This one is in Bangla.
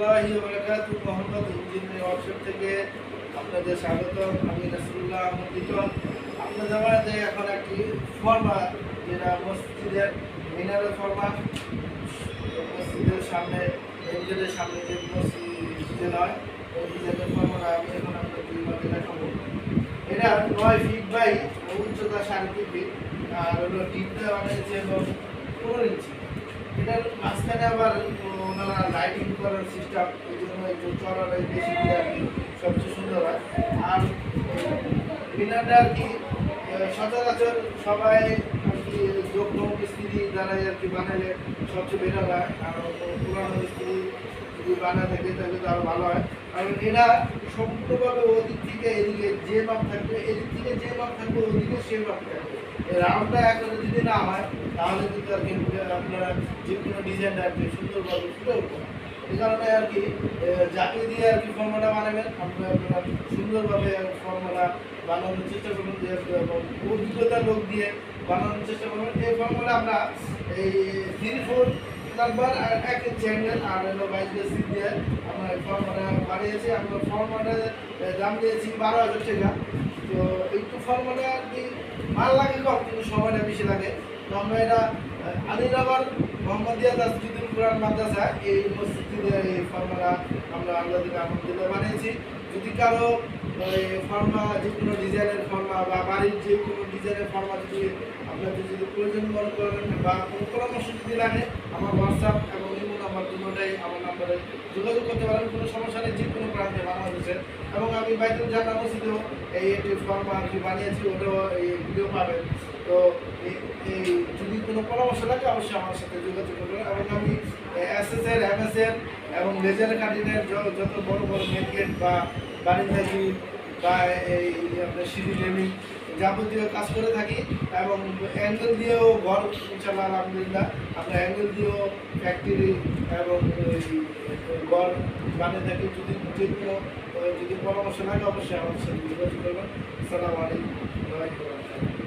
রহমতুল্লাহি বারাকাতু মোহাম্মদ ইঞ্জিনিয়ারিং ওয়ার্কশপ থেকে আপনাদের স্বাগত আমি রাসুল্লাহ আহমদ লিটন আপনাদের মাঝে এখন একটি ফর্মা যেটা মসজিদের মিনারের ফর্মা মসজিদের সামনে মসজিদের সামনে যে মসজিদে নয় ওই ফর্মাটা আমি এখন আপনাদের দেখাবো। এটা নয় ফিট বাই উচ্চতা সাড়ে তিন ফিট আর হলো বানিয়েছে হলো পনেরো ইঞ্চি করার সিস্টেম এই জন্য একটু চড়ার বেশি সবচেয়ে সুন্দর হয়। আর বিনাটা আর কি সচরাচর সবাই আর কি যোগ্য মিস্ত্রি দ্বারাই আর কি বানালে সবচেয়ে বেটার হয়। আর পুরানো মিস্ত্রি যদি বানা থাকে তাহলে তো আরও ভালো হয়। কারণ এরা সম্পূর্ণভাবে ওদিক থেকে এদিকে যে মাপ থাকবে, এদিক থেকে যে মাপ থাকবে, ওদিকে সে মাপ থাকবে। রাউন্ডটা একবারে যদি না হয়, তাহলে কিন্তু আর কি আপনারা যে কোনো ডিজাইনটা আর কি সুন্দরভাবে ফুটে উঠবে। এই কারণে আর কি যাকে দিয়ে আর কি ফর্মুলা বানাবেন। আপনারা আপনারা সুন্দরভাবে ফর্মুলা বানানোর চেষ্টা করুন, যে এবং অভিজ্ঞতার লোক দিয়ে বানানোর চেষ্টা করবেন এই ফর্মুলা আমরা এই থ্রি ফোর নাম্বার আর এক ইঞ্চি হ্যান্ডেল আর হলো বাইশ বেসিক দিয়ে আমরা এই ফর্মুলা বানিয়েছি। আমরা ফর্মুলার দাম দিয়েছি বারো হাজার টাকা। তো একটু ফর্মুলা আর কি মাল লাগে কম, কিন্তু সময়টা বেশি লাগে। তো আমরা এটা আলিরাবার মোহাম্মদিয়া তাসজিদুল কোরআন মাদ্রাসা, এই মসজিদে এই ফর্মুলা আমরা আল্লাহ দিকে আলহামদুলিল্লাহ বানিয়েছি যদি কারও ওই ফর্মা যে কোনো ডিজাইনের ফর্মা বা বাড়ির যে কোনো ডিজাইনের ফর্মা যদি আপনাদের যদি প্রয়োজন মনে করেন বা কোনো পরামর্শ যদি লাগে, আমার হোয়াটসঅ্যাপ এবং ইমো নাম্বার দুটোটাই আমার নাম্বারে যোগাযোগ করতে পারেন। কোনো সমস্যা নেই যে কোনো প্রান্তে বাংলাদেশের এবং আমি বাইতুল জানা মসজিদেও এই ফর্মা আর কি বানিয়েছি, ওটাও এই ভিডিও পাবেন। তো এই- যদি কোনো পরামর্শ লাগে অবশ্যই আমার সাথে যোগাযোগ করবেন। এবং আমি এস এস এর, এম এস এর এবং লেজার কাটিংয়ের য- যত বড় বড় গেট বা বারিন্দা গ্রিল বা এই আপনার সিঁড়ি লেমিং যাবতীয় কাজ করে থাকি এবং অ্যাঙ্গেল দিয়েও ঘর ইনশাল্লাহ আলহামদুলিল্লাহ। আমরা অ্যাঙ্গেল দিয়েও ফ্যাক্টরি এবং ঘর বানিয়ে থাকি। যদি যে কোনো, যদি পরামর্শ লাগে, অবশ্যই আমার সাথে যোগাযোগ করবেন। আসসালামু আলাইকুম।